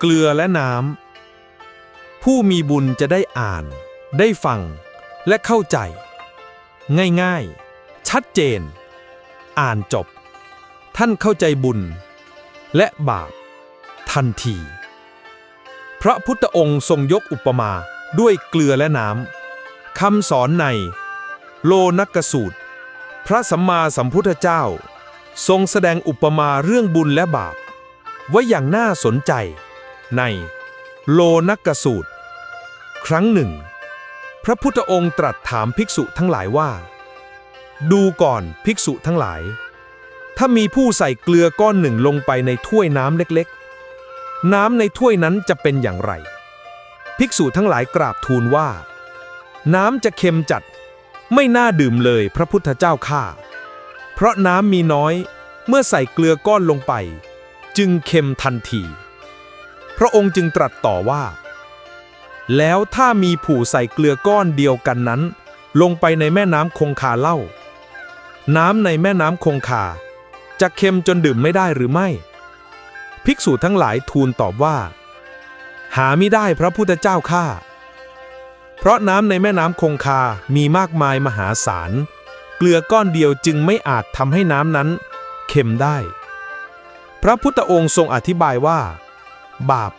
เกลือและน้ำ ผู้มีบุญจะได้อ่าน ได้ฟัง และเข้าใจ ง่ายๆ ชัดเจน อ่านจบ ท่านเข้าใจบุญ และบาป ทันที พระพุทธองค์ทรงยกอุปมาด้วยเกลือและน้ำคำสอนใน โลนักกสูตร พระสัมมาสัมพุทธเจ้า ทรงแสดงอุปมาเรื่องบุญและบาป ไว้อย่างน่าสนใจ ในโลนักกสูตร ครั้งหนึ่ง พระพุทธองค์ตรัสถามภิกษุทั้งหลายว่า ดูก่อนภิกษุทั้งหลาย ถ้ามีผู้ใส่เกลือก้อนหนึ่งลงไปในถ้วยน้ำเล็กๆ น้ำในถ้วยนั้นจะเป็นอย่างไร ภิกษุทั้งหลายกราบทูลว่า น้ำจะเค็มจัด ไม่น่าดื่มเลยพระพุทธเจ้าข้าเพราะน้ำมีน้อยเมื่อใส่เกลือก้อนลงไป จึงเค็มทันที พระองค์จึงตรัสต่อว่า แล้วถ้ามีผู้ใส่เกลือก้อนเดียวกันนั้น ลงไปในแม่น้ำคงคาเล่า น้ำในแม่น้ำคงคา จะเค็มจนดื่มไม่ได้หรือไม่ ภิกษุทั้งหลายทูลตอบว่า หาไม่ได้พระพุทธเจ้าข้าเพราะน้ำในแม่น้ำคงคา มีมากมายมหาศาล เกลือก้อนเดียวจึงไม่อาจทำให้น้ำนั้น เค็มได้ พระพุทธองค์ทรงอธิบายว่า บาป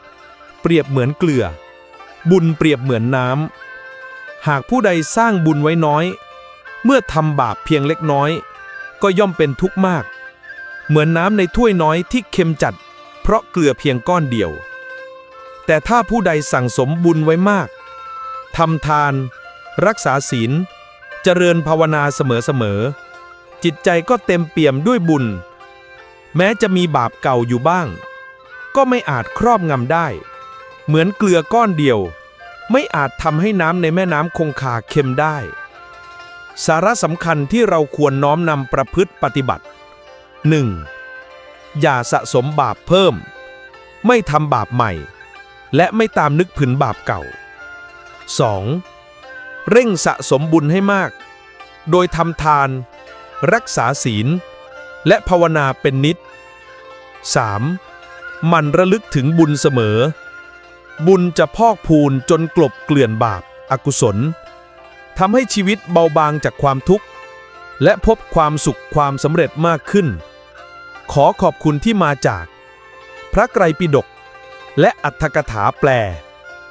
เปรียบเหมือนเกลือ บุญเปรียบเหมือนน้ำ หากผู้ใดสร้างบุญไว้น้อย เมื่อทำบาปเพียงเล็กน้อย ก็ย่อมเป็นทุกข์มาก เหมือนน้ำในถ้วยน้อยที่เค็มจัด เพราะเกลือเพียงก้อนเดียว แต่ถ้าผู้ใดสั่งสมบุญไว้มากทำทาน รักษาศีล เจริญภาวนาเสมอๆจิตใจก็เต็มเปี่ยมด้วยบุญ แม้จะมีบาปเก่าอยู่บ้าง ก็ไม่อาจครอบงำได้ เหมือนเกลือก้อนเดียว ไม่อาจทำให้น้ำในแม่น้ำคงคาเค็มได้ สาระสำคัญที่เราควรน้อมนำประพฤติปฏิบัติ 1. อย่าสะสมบาปเพิ่ม ไม่ทำบาปใหม่ และไม่ตามนึกผืนบาปเก่า 2. เร่งสะสมบุญให้มาก โดยทำทาน รักษาศีล และภาวนาเป็นนิด 3. มันระลึกถึงบุญเสมอ บุญจะพอกพูนจนกลบเกลื่อนบาปอากุศลทำให้ชีวิตเบาบางจากความทุกข์ และพบความสุขความสำเร็จมากขึ้น ขอขอบคุณที่มาจาก พระไกรปิฎกและอัตถกถาแปล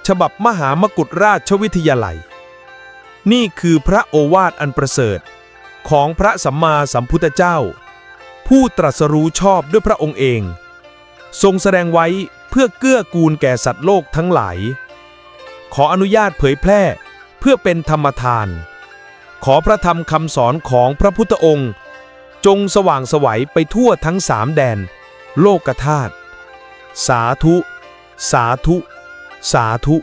ฉบับมหามกุฏราชวิทยาลัย นี่คือพระโอวาทอันประเสริฐ ของพระสัมมาสัมพุทธเจ้า ผู้ตรัสรู้ชอบด้วยพระองค์เอง ทรงแสดงไว้เพื่อเกื้อกูลแก่สัตว์โลกทั้งหลาย ขออนุญาตเผยแพร่เพื่อเป็นธรรมทาน ขอพระธรรมคำสอนของพระพุทธองค์ จงสว่างสวัยไปทั่วทั้งสามแดน โลกธาตุสาธุ สาธุ สาธุ